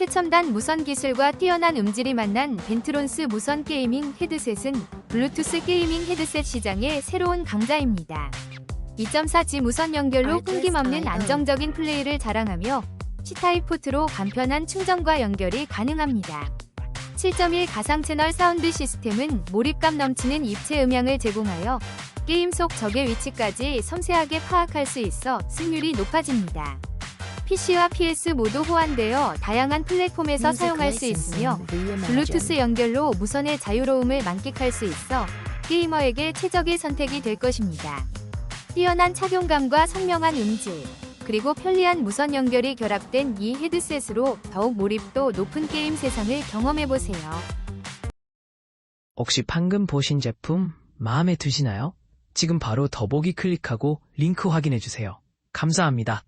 최첨단 무선 기술과 뛰어난 음질이 만난 벤트론스 무선 게이밍 헤드셋은 블루투스 게이밍 헤드셋 시장의 새로운 강자입니다. 2.4G 무선 연결로 끊김없는 안정적인 플레이를 자랑하며 C타입 포트로 간편한 충전과 연결이 가능합니다. 7.1 가상 채널 사운드 시스템은 몰입감 넘치는 입체 음향을 제공하여 게임 속 적의 위치까지 섬세하게 파악할 수 있어 승률이 높아집니다. PC와 PS 모두 호환되어 다양한 플랫폼에서 사용할 수 있으며 블루투스 연결로 무선의 자유로움을 만끽할 수 있어 게이머에게 최적의 선택이 될 것입니다. 뛰어난 착용감과 선명한 음질, 그리고 편리한 무선 연결이 결합된 이 헤드셋으로 더욱 몰입도 높은 게임 세상을 경험해보세요. 혹시 방금 보신 제품 마음에 드시나요? 지금 바로 더보기 클릭하고 링크 확인해주세요. 감사합니다.